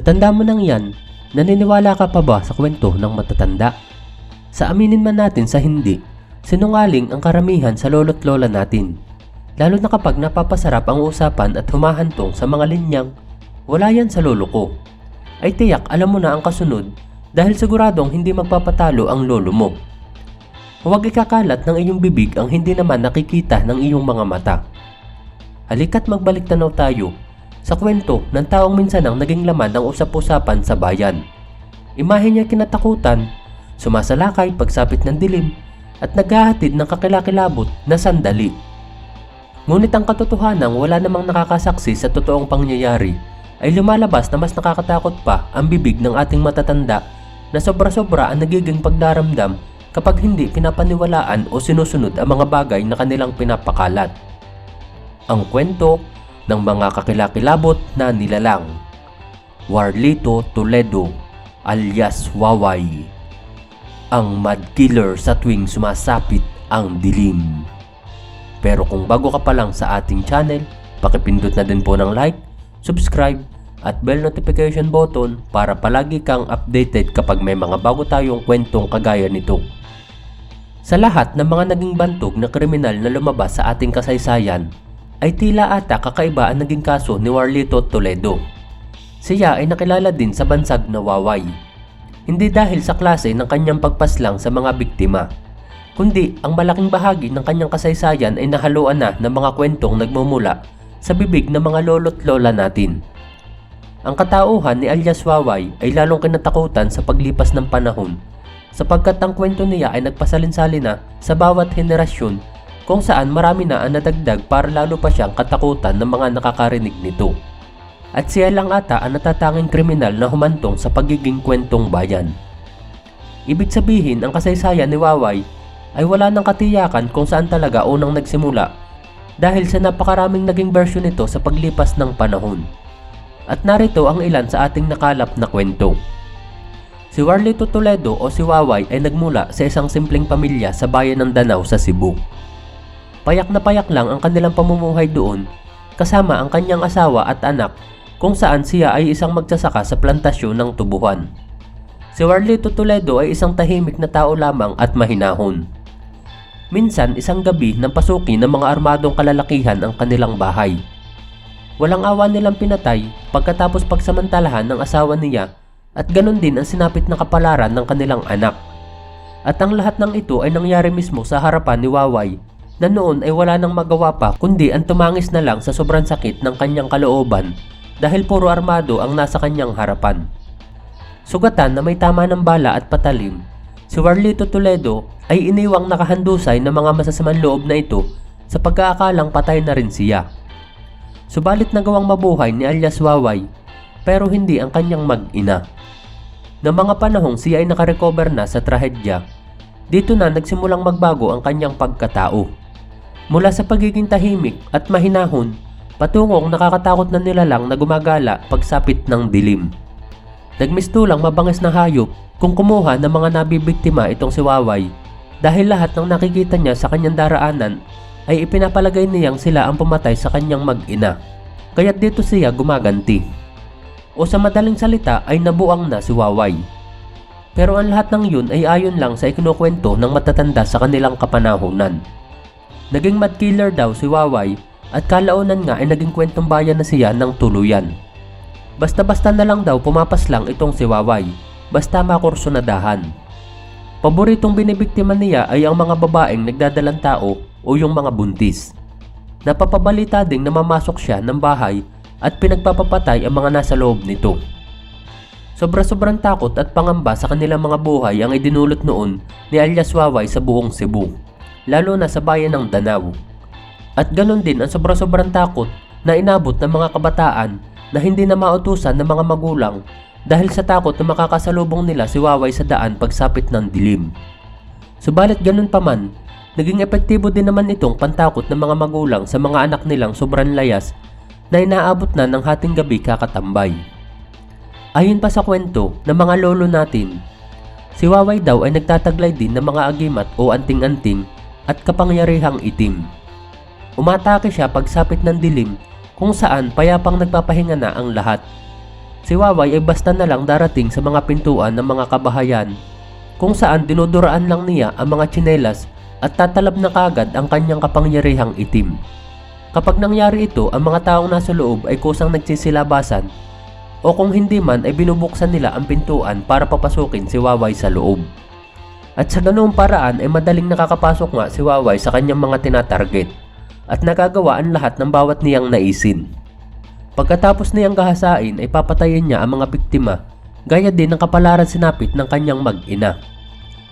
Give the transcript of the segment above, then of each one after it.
Sa tanda mo nang yan, naniniwala ka pa ba sa kwento ng matatanda? Sa aminin man natin sa hindi, sinungaling ang karamihan sa lolo't lola natin. Lalo na kapag napapasarap ang usapan at humahantong sa mga linyang, wala yan sa lolo ko. Ay tiyak alam mo na ang kasunod dahil siguradong hindi magpapatalo ang lolo mo. Huwag ikakalat ng iyong bibig ang hindi naman nakikita ng iyong mga mata. Halika't magbalik tanaw tayo sa kwento ng taong minsan ang naging laman ng usap-usapan sa bayan. Imahe niya kinatakutan, sumasalakay pagsapit ng dilim at naghahatid ng kakilakilabot na sandali. Ngunit ang katotohanan wala namang nakakasaksi sa totoong pangyayari ay lumalabas na mas nakakatakot pa ang bibig ng ating matatanda na sobra-sobra ang nagiging pagdaramdam kapag hindi pinapaniwalaan o sinusunod ang mga bagay na kanilang pinapakalat. Ang kwento ng mga kakilakilabot na nilalang. Warlito Toledo alias Waway. Ang mad killer sa tuwing sumasapit ang dilim. Pero kung bago ka pa lang sa ating channel, pakipindot na din po ng like, subscribe, at bell notification button para palagi kang updated kapag may mga bago tayong kwentong kagaya nito. Sa lahat ng mga naging bantog na kriminal na lumabas sa ating kasaysayan, ay tila ata kakaiba ang naging kaso ni Warlito Toledo. Siya ay nakilala din sa bansag na Waway. Hindi dahil sa klase ng kanyang pagpaslang sa mga biktima, kundi ang malaking bahagi ng kanyang kasaysayan ay nahaluan na ng mga kwentong nagmumula sa bibig ng mga lolo't lola natin. Ang katauhan ni alias Waway ay lalong kinatakutan sa paglipas ng panahon sapagkat ang kwento niya ay nagpasalin-salin na sa bawat henerasyon kung saan marami na ang nadagdag para lalo pa siyang katakutan ng mga nakakarinig nito. At siya lang ata ang natatanging kriminal na humantong sa pagiging kwentong bayan. Ibig sabihin ang kasaysayan ni Waway ay wala ng katiyakan kung saan talaga unang nagsimula dahil sa napakaraming naging version nito sa paglipas ng panahon. At narito ang ilan sa ating nakalap na kwento. Si Warlito Toledo o si Waway ay nagmula sa isang simpleng pamilya sa bayan ng Danau sa Cebu. Payak na payak lang ang kanilang pamumuhay doon kasama ang kanyang asawa at anak kung saan siya ay isang magsasaka sa plantasyon ng tubuhan. Si Warlito Toledo ay isang tahimik na tao lamang at mahinahon. Minsan isang gabi nang pasukin ng mga armadong kalalakihan ang kanilang bahay. Walang awa nilang pinatay pagkatapos pagsamantalahan ng asawa niya at ganun din ang sinapit na kapalaran ng kanilang anak. At ang lahat ng ito ay nangyari mismo sa harapan ni Waway na noon ay wala nang magawa pa kundi ang tumangis na lang sa sobrang sakit ng kanyang kalooban dahil puro armado ang nasa kanyang harapan. Sugatan na may tama ng bala at patalim, si Warlito Toledo ay iniwang nakahandusay ng mga masasamang loob na ito sa pagkaakalang patay na rin siya. Subalit nagawang mabuhay ni alias Waway pero hindi ang kanyang mag-ina. Ng mga panahong siya ay nakarecover na sa trahedya, dito na nagsimulang magbago ang kanyang pagkatao. Mula sa pagiging tahimik at mahinahon, patungong nakakatakot na nilalang na gumagala pagsapit ng dilim. Nagmistulang mabangis na hayop kung kumuha ng mga nabibiktima itong si Waway dahil lahat ng nakikita niya sa kanyang daraanan ay ipinapalagay niyang sila ang pumatay sa kanyang mag-ina. Kaya't dito siya gumaganti. O sa madaling salita ay nabuang na si Waway. Pero ang lahat ng yun ay ayon lang sa ikinukwento ng matatanda sa kanilang kapanahunan. Naging mad killer daw si Waway at kalaunan nga ay naging kwentong bayan na siya ng tuluyan. Basta-basta na lang daw pumapas lang itong si Waway, basta makursunadahan. Paboritong binibiktima niya ay ang mga babaeng nagdadalang tao o yung mga buntis. Napapabalita ding na mamasok siya ng bahay at pinagpapapatay ang mga nasa loob nito. Sobra-sobrang takot at pangamba sa kanilang mga buhay ang idinulot noon ni alias Waway sa buong Cebu, lalo na sa bayan ng Danau. At ganon din ang sobra-sobrang takot na inabot ng mga kabataan na hindi na mautusan ng mga magulang dahil sa takot na makakasalubong nila si Waway sa daan pagsapit ng dilim. Subalit ganun pa man, naging epektibo din naman itong pantakot ng mga magulang sa mga anak nilang sobrang layas na inaabot na ng hating gabi kakatambay. Ayon pa sa kwento ng mga lolo natin, si Waway daw ay nagtataglay din ng mga agimat o anting-anting at kapangyarihang itim. Umatake siya pagsapit ng dilim kung saan payapang nagpapahinga na ang lahat. si Waway ay basta na lang darating sa mga pintuan ng mga kabahayan kung saan dinuduraan lang niya ang mga tsinelas at tatalab na kagad ang kanyang kapangyarihang itim. Kapag nangyari ito, ang mga taong nasa loob ay kusang nagsisilabasan o kung hindi man ay binubuksan nila ang pintuan para papasukin si Waway sa loob. At sa ganoong paraan ay madaling nakakapasok nga si Waway sa kanyang mga tinatarget at nagagawa ang lahat ng bawat niyang naisin. Pagkatapos niyang gahasain ay papatayin niya ang mga biktima gaya din ng kapalaran sinapit ng kanyang mag-ina.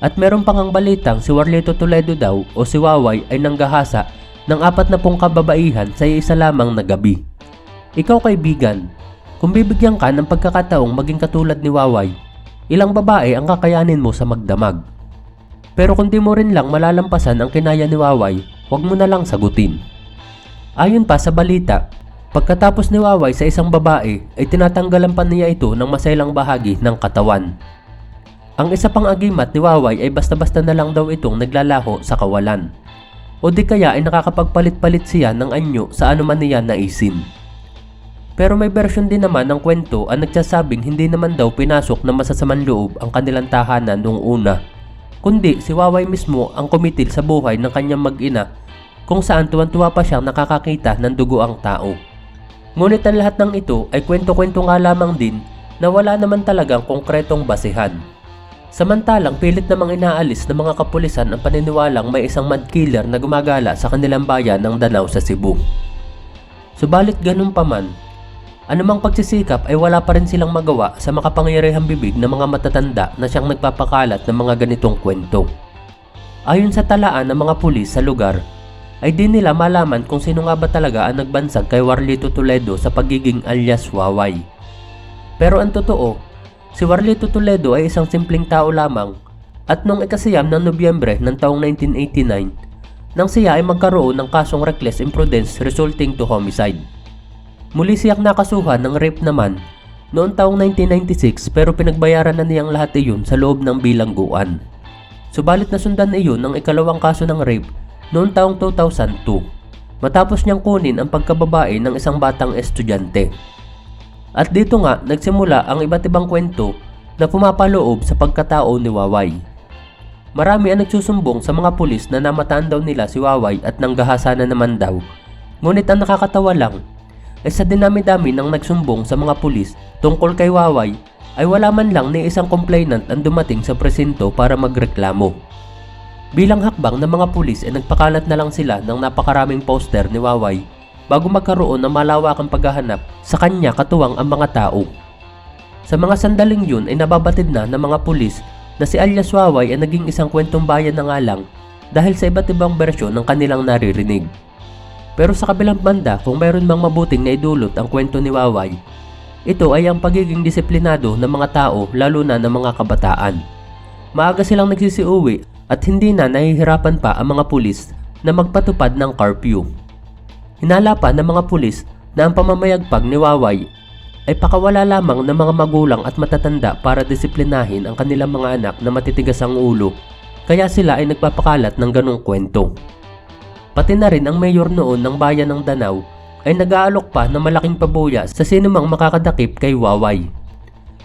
At meron pang ang balitang si Warlito Toledo daw o si Waway ay nanggahasa ng apat na pong kababaihan sa isa lamang na gabi. Ikaw kaibigan, kung bibigyan ka ng pagkakataong maging katulad ni Waway, ilang babae ang kakayanin mo sa magdamag. Pero kung di mo rin lang malalampasan ang kinaya ni Waway, huwag mo na lang sagutin. Ayon pa sa balita, pagkatapos ni Waway sa isang babae ay tinatanggalan pa niya ito ng masailang bahagi ng katawan. Ang isa pang agimat ni Waway ay basta-basta na lang daw itong naglalaho sa kawalan. O di kaya ay nakakapagpalit-palit siya ng anyo sa anuman niya naisin. Pero may version din naman ng kwento ang nagsasabing hindi naman daw pinasok ng masasamang loob ang kanilang tahanan noong una. Kundi si Waway mismo ang kumitil sa buhay ng kanyang mag-ina kung saan tuwan-tuwa pa siyang nakakakita ng dugo ang tao. Ngunit ang lahat ng ito ay kwento-kwento nga lamang din na wala naman talagang konkretong basehan. Samantalang pilit namang inaalis ng mga kapulisan ang paniniwalang may isang mad killer na gumagala sa kanilang bayan ng Danau sa Cebu. Subalit ganun pa man, anumang pagsisikap ay wala pa rin silang magawa sa makapangyarihang bibig ng mga matatanda na siyang nagpapakalat ng mga ganitong kwento. Ayon sa talaan ng mga pulis sa lugar, ay di nila malaman kung sino nga ba talaga ang nagbansag kay Warlito Toledo sa pagiging alias Waway. Pero ang totoo, si Warlito Toledo ay isang simpleng tao lamang at noong ikasiyam ng Nobyembre ng taong 1989 nang siya ay magkaroon ng kasong reckless imprudence resulting to homicide. Muli siyang nakasuhan ng rape naman noong taong 1996 pero pinagbayaran na niyang lahat iyon sa loob ng bilangguan. Subalit nasundan iyon ng ikalawang kaso ng rape noong taong 2002 matapos niyang kunin ang pagkababae ng isang batang estudyante. At dito nga nagsimula ang iba't ibang kwento na pumapaloob sa pagkatao ni Waway. Marami ang nagsusumbong sa mga pulis na namataan daw nila si Waway at nanggahasa na naman daw. Ngunit ang nakakatawa lang ay sa dinami-dami ng nagsumbong sa mga pulis tungkol kay Waway ay wala man lang ni isang complainant ang dumating sa presinto para magreklamo. Bilang hakbang ng mga pulis ay nagpakalat na lang sila ng napakaraming poster ni Waway bago magkaroon ng malawakang paghahanap sa kanya katuwang ang mga tao. Sa mga sandaling yun ay nababatid na ng mga pulis na si alias Waway ay naging isang kwentong bayan na nga lang dahil sa iba't ibang bersyon ng kanilang naririnig. Pero sa kabilang banda kung mayroon mang mabuting na idulot ang kwento ni Waway, ito ay ang pagiging disiplinado ng mga tao lalo na ng mga kabataan. Maaga silang nagsisiuwi at hindi na nahihirapan pa ang mga pulis na magpatupad ng curfew. Hinala pa ng mga pulis na ang pamamayagpag ni Waway ay pakawala lamang ng mga magulang at matatanda para disiplinahin ang kanilang mga anak na matitigas ang ulo kaya sila ay nagpapakalat ng ganong kwento. Pati na rin ang mayor noon ng bayan ng Danau ay nag-aalok pa ng malaking pabuya sa sinumang makakadakip kay Waway.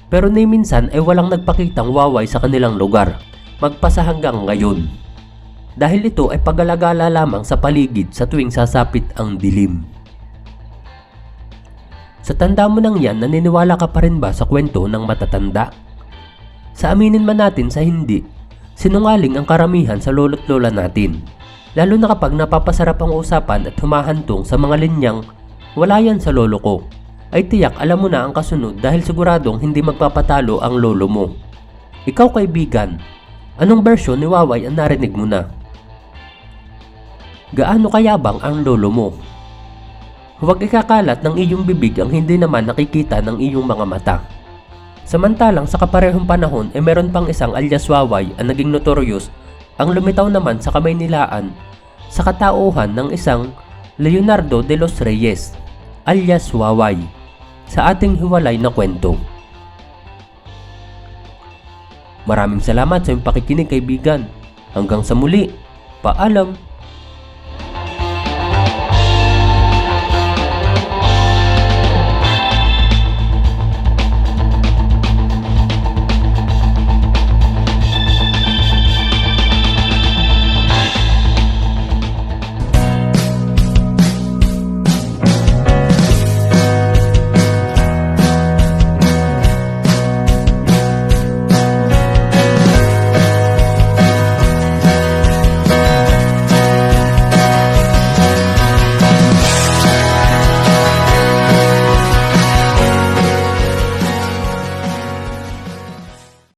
Pero ni minsan ay walang nagpakitang Waway sa kanilang lugar magpasa hanggang ngayon. Dahil ito ay pagalagala lamang sa paligid sa tuwing sasapit ang dilim. Sa tanda mo nang yan, naniniwala ka pa rin ba sa kwento ng matatanda? Sa aminin man natin sa hindi, sinungaling ang karamihan sa lolo't lola natin. Lalo na kapag napapasarap ang usapan at humahantong sa mga linyang, wala yan sa lolo ko, ay tiyak alam mo na ang kasunod dahil siguradong hindi magpapatalo ang lolo mo. Ikaw kaibigan, Anong version ni Waway ang narinig mo na? Gaano kayabang ang lolo mo? Huwag ikakalat ng iyong bibig ang hindi naman nakikita ng iyong mga mata. Samantalang sa kaparehong panahon ay eh meron pang isang alias Waway ang naging notorious ang lumitaw naman sa kamay nilaan sa katauhan ng isang Leonardo de los Reyes alias Waway sa ating hiwalay na kwento. Maraming salamat sa iyong pakikinig kaibigan. Hanggang sa muli. Paalam!